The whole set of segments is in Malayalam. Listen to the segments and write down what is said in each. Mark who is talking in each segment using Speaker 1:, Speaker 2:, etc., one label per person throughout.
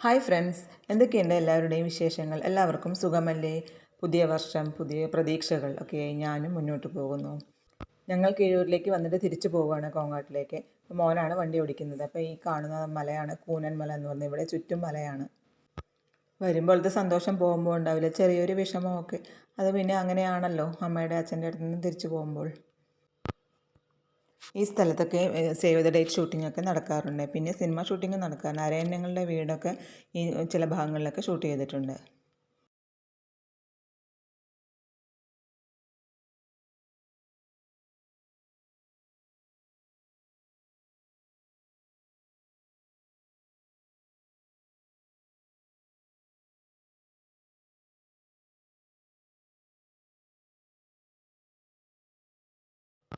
Speaker 1: ഹായ് ഫ്രണ്ട്സ് എന്തൊക്കെയുണ്ട് എല്ലാവരുടെയും വിശേഷങ്ങൾ? എല്ലാവർക്കും സുഖമല്ലേ? പുതിയ വർഷം പുതിയ പ്രതീക്ഷകൾ ഒക്കെയായി ഞാനും മുന്നോട്ട് പോകുന്നു. ഞങ്ങൾ കീഴൂരിലേക്ക് വന്നിട്ട് തിരിച്ചു പോവുകയാണ് കോങ്ങാട്ടിലേക്ക്. മോനാണ് വണ്ടി ഓടിക്കുന്നത്. അപ്പോൾ ഈ കാണുന്ന മലയാണ് കൂനൻ മല എന്ന് പറഞ്ഞാൽ ഇവിടെ ചുറ്റും മലയാണ്. വരുമ്പോഴത്തെ സന്തോഷം പോകുമ്പോൾ ഉണ്ടാവില്ല? ചെറിയൊരു വിഷമമൊക്കെ. അത് പിന്നെ അങ്ങനെയാണല്ലോ അമ്മയുടെ അച്ഛന്റെ അടുത്ത് നിന്ന് തിരിച്ചു പോകുമ്പോൾ. ഈ സ്ഥലത്തൊക്കെ സേവ് ദ ഡേറ്റ് ഷൂട്ടിംഗ് ഒക്കെ നടക്കാറുണ്ട്. പിന്നെ സിനിമ ഷൂട്ടിംഗ് നടക്കാറുണ്ട്. അരയന്നങ്ങളുടെ വീടൊക്കെ ഈ ചില ഭാഗങ്ങളിലൊക്കെ ഷൂട്ട് ചെയ്തിട്ടുണ്ട്.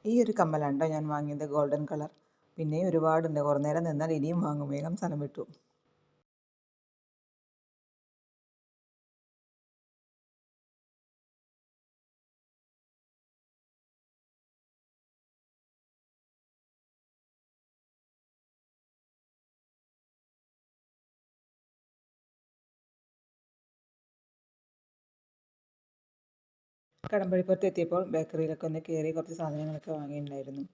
Speaker 1: ഈ ഒരു കമ്മലാണ് കേട്ടോ ഞാൻ വാങ്ങിയത് ഗോൾഡൻ കളർ. പിന്നെയും ഒരുപാടുണ്ട്. കുറേ നേരം നിന്നാൽ ഇനിയും വാങ്ങും. വേഗം സ്ഥലം വിട്ടു. കടമ്പഴിപ്പുറത്ത് എത്തിയപ്പോൾ ബേക്കറിയിലൊക്കെ ഒന്ന് കയറി കുറച്ച് സാധനങ്ങളൊക്കെ വാങ്ങിയിട്ടുണ്ടായിരുന്നു.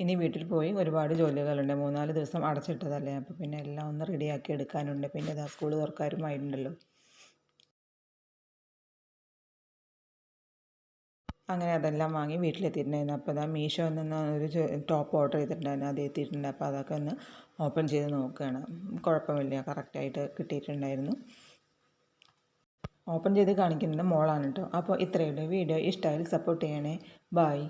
Speaker 1: ഇനി വീട്ടിൽ പോയി ഒരുപാട് ജോലികളുണ്ട്. മൂന്നാൽ ദിവസം അടച്ചിട്ടതല്ലേ? അപ്പോൾ പിന്നെ എല്ലാം ഒന്ന് റെഡിയാക്കി എടുക്കാനുണ്ട്. പിന്നെ ഇതാ സ്കൂൾ തുറക്കാരുമായിട്ടുണ്ടല്ലോ. അങ്ങനെ അതെല്ലാം വാങ്ങി വീട്ടിലെത്തിയിട്ടുണ്ടായിരുന്നു. അപ്പോൾ അതാ മീഷോ നിന്ന് ഒരു ടോപ്പ് ഓർഡർ ചെയ്തിട്ടുണ്ടായിരുന്നു. അത് എത്തിയിട്ടുണ്ട്. അപ്പോൾ അതൊക്കെ ഒന്ന് ഓപ്പൺ ചെയ്ത് നോക്കുകയാണ്. കുഴപ്പമില്ല. കറക്റ്റായിട്ട് കിട്ടിയിട്ടുണ്ടായിരുന്നു. ഓപ്പൺ ചെയ്ത് കാണിക്കുന്നത് മോളാണ് കേട്ടോ അപ്പോൾ ഇത്രയുള്ള. വീഡിയോ ഇഷ്ടമായാലും സപ്പോർട്ട് ചെയ്യണേ. ബായ്